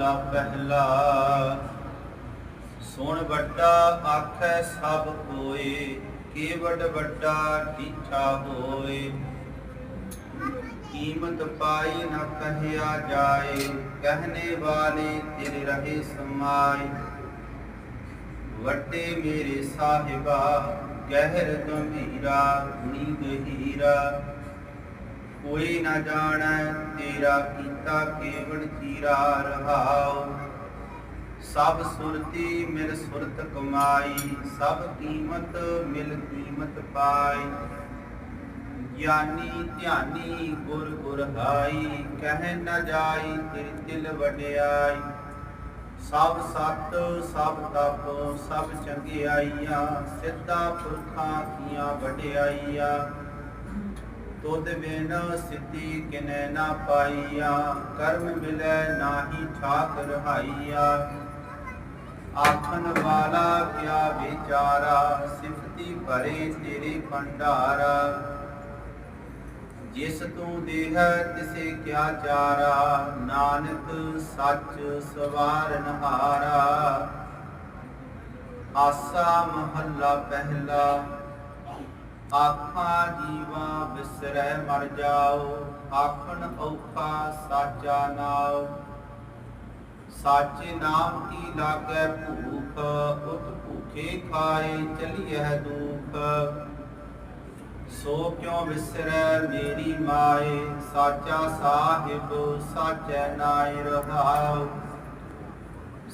ਮਹੱਲਾ ਪਹਿਲਾ। ਸੁਣ ਵੱਡਾ ਆਖੈ ਸਭ ਕੋਏ ਕੀ ਵੱਡਾ ਢੀਠਾ ਹੋਏ। ਕੀਮਤ ਪਾਈ ਨਾ ਕਹਿਆ ਜਾਏ ਕਹਨੇ ਵਾਲੇ ਤੇਰੇ ਰਹੇ ਸਮਾਏ। ਵੱਡੇ ਮੇਰੇ ਸਾਹਿਬਾ, ਗਹਿਰ ਗੰਭੀਰਾ ਗੁਣੀ ਗਹੀਰਾ ਕੋਈ ਨਾ ਜਾਣੈ ਤੇਰਾ ਕੀਤਾ ਕੇਵਲ ਚੀਰਾ ਰਹਾਉ। ਸਭ ਸੁਰਤੀ ਮਿਲ ਸੁਰਤ ਕਮਾਈ, ਸਭ ਕੀਮਤ ਮਿਲ ਕੀਮਤ ਪਾਈ। ਗਿਆਨੀ ਧਿਆਨੀ ਗੁਰ ਗੁਰ ਹਾਈ ਕਹਿ ਨ ਜਾਈ ਤੇਰੀ ਤਿਲ ਵਡਿਆਈ। ਸਭ ਸਤ, ਸਭ ਤਪ, ਸਭ ਚੰਗਿਆਈਆਂ, ਸਿੱਧਾ ਪੁਰਖਾਂ ਕੀਆਂ ਵਡਿਆਈਆਂ। ਤੁਧ ਬਿਨ ਸਿੱਧੀ ਕਿਨੈ ਨਾ ਪਾਈਆ, ਕਰਮ ਮਿਲੈ ਨਾਹੀ ਠਾਕ ਰਹਾਈਆ। ਆਖਣ ਵਾਲਾ ਕਿਆ ਵਿਚਾਰਾ, ਸਿਫਤੀ ਭਰੇ ਤੇਰੇ ਭੰਡਾਰਾ। ਜਿਸ ਤੂੰ ਦੇਹ, ਤਿਸੇ ਕਿਆ ਚਾਰਾ, ਨਾਨਕ ਸੱਚ ਸਵਾਰਨ ਹਾਰਾ ਆਸਾ ਮਹੱਲਾ ਪਹਿਲਾ ਆਖਾਂ ਜੀਵਾ ਬਿਸਰੈ ਮਰ ਜਾਓ, ਆਖਣ ਔਖਾ ਸਾਚਾ ਨਾਉ। ਸਾਚੇ ਨਾਮ ਕੀ ਲਾਗੈ ਭੂਖ, ਉਤ ਭੂਖੇ ਖਾਏ ਚਲੀਐ ਦੁਖ। ਸੋ ਕਿਉ ਵਿਸਰੈ ਮੇਰੀ ਮਾਏ, ਸਾਚਾ ਸਾਹਿਬ ਸਾਚੈ ਨਾਇ ਰਹਾਉ।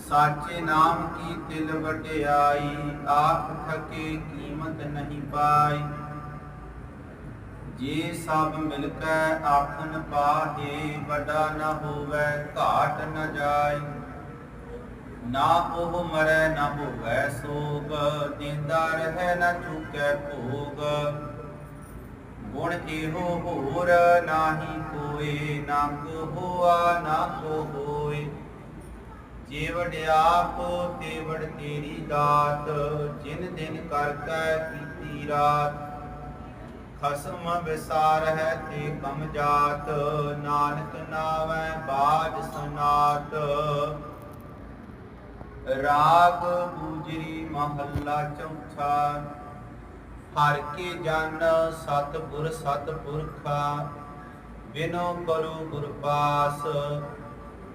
ਸਾਚੇ ਨਾਮ ਕੀ ਤਿਲ ਵਡਿਆਈ ਆਪ ਥਕੇ ਕੀਮਤ ਨਹੀਂ ਪਾਈ। ਜੇ ਸਭ ਮਿਲ ਕੇ ਆਖਨ ਪਾਹੇ ਵੱਡਾ ਨਾ ਹੋਵੇ, ਘਾਟ ਨਾ ਜਾਏ। ਨਾ ਉਹ ਮਰੈ, ਨਾ ਹੋਵੇ ਸੋਗ ਦਿੰਦਾ ਰਹਿ ਨਾ ਚੁਕੈ ਭੋਗ। ਗੁਣ ਇਹੋ ਹੋਰ ਨਾਹੀ ਕੋਏ, ਨਾ ਕੋ ਹੋਆ ਨਾ ਕੋ ਹੋਏ ਜੇ ਵਡਿਆਪ ਤੇ ਵਡ ਤੇਰੀ ਦਾਤ, ਜਿਨ ਦਿਨ ਕਰ ਕੀਤੀ ਰਾਤ। ਖਸਮ ਵਿਸਾਰ ਹੈ ਤੇ ਕਮ ਜਾਤ, ਨਾਨਕ ਨਾਵੈ ਬਾਜ ਸਨਾਤ। ਰਾਗ ਗੂਜਰੀ ਮਹੱਲਾ ਚੌਥਾ, ਹਰ ਕੇ ਜਨ ਸਤਿਗੁਰ ਸਤਿਪੁਰਖਾ, ਬਿਨੋ ਕਰੋ ਗੁਰ ਪਾਸ।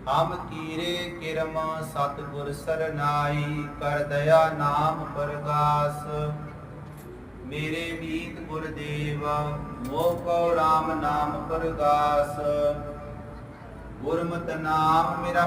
ਹਮ ਕੀਰੇ ਕਿਰਮ ਸਤਿਗੁਰ ਸਰਨਾਈ, ਕਰ ਦਇਆ ਨਾਮ ਪਰਗਾਸ। ਮੇਰੇ ਮੀਤ ਗੁਰਦੇਵ ਮੋਹ ਕੋ RAM ਨਾਮ ਪਰਗਾਸ। ਗੁਰਮਤਿ ਨਾਮ ਮੇਰਾ